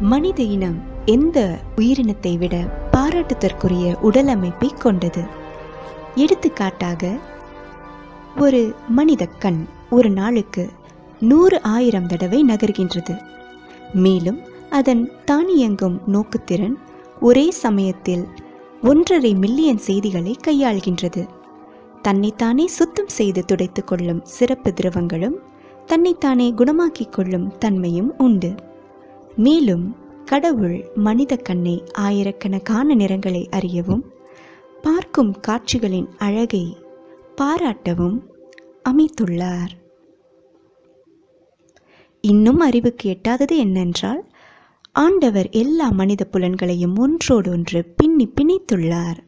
மனித இனம் எந்த உயிரினத்தை விட பாராட்டுதற்குரிய உடல் அமைப்பை கொண்டது? எடுத்துக்காட்டாக ஒரு மனித கண் ஒரு நாளுக்கு நூறு ஆயிரம் தடவை நகர்கின்றது. மேலும் அதன் தானியங்கும் நோக்குத்திறன் ஒரே சமயத்தில் ஒன்றரை மில்லியன் செய்திகளை கையாள்கின்றது. தன்னைத்தானே சுத்தம் செய்து துடைத்துக்கொள்ளும் சிறப்பு திரவங்களும் தன்னைத்தானே குணமாக்கிக் கொள்ளும் தன்மையும் உண்டு. மேலும் கடவுள் மனித கண்ணை ஆயிரக்கணக்கான நிறங்களை அறியவும் பார்க்கும் காட்சிகளின் அழகை பாராட்டவும் அமைத்துள்ளார். இன்னும் அறிவுக்கு எட்டாதது என்னென்றால் ஆண்டவர் எல்லா மனித புலன்களையும் ஒன்றோடொன்று பின்னி பிணைத்துள்ளார்.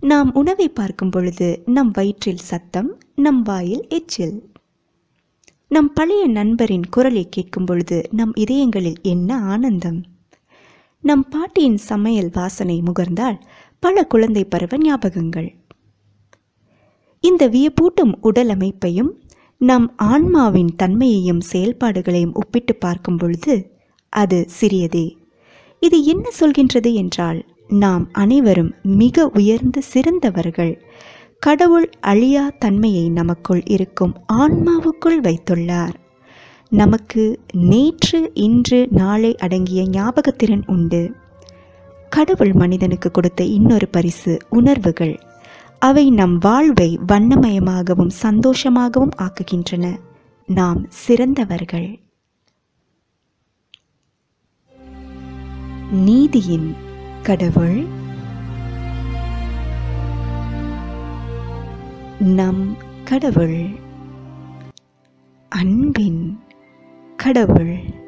நாம் உணவை பார்க்கும் பொழுது நம் வயிற்றில் சத்தம் நம் வாயில் எச்சில். நம் பழைய நண்பரின் குரலை கேட்கும் பொழுது நம் இதயங்களில் என்ன ஆனந்தம்? நம் பாட்டியின் சமையல் வாசனை முகர்ந்தால் பல குழந்தை பருவ ஞாபகங்கள். இந்த வியப்பூட்டும் உடல் அமைப்பையும் நம் ஆன்மாவின் தன்மையையும் செயல்பாடுகளையும் ஒப்பிட்டு பார்க்கும் பொழுது அது சிறியதே. இது என்ன சொல்கின்றது என்றால் நாம் அனைவரும் மிக உயர்ந்து சிறந்தவர்கள். கடவுள் அழியா தன்மையை நமக்குள் இருக்கும் ஆன்மாவுக்குள் வைத்துள்ளார். நமக்கு நேற்று இன்று நாளை அடங்கிய ஞாபகத்திறன் உண்டு. கடவுள் மனிதனுக்கு கொடுத்த இன்னொரு பரிசு உணர்வுகள். அவை நம் வாழ்வை வண்ணமயமாகவும் சந்தோஷமாகவும் ஆக்குகின்றன. நாம் சிறந்தவர்கள். நீதியின் கடவுள் நம் கடவுள். அன்பின் கடவுள்.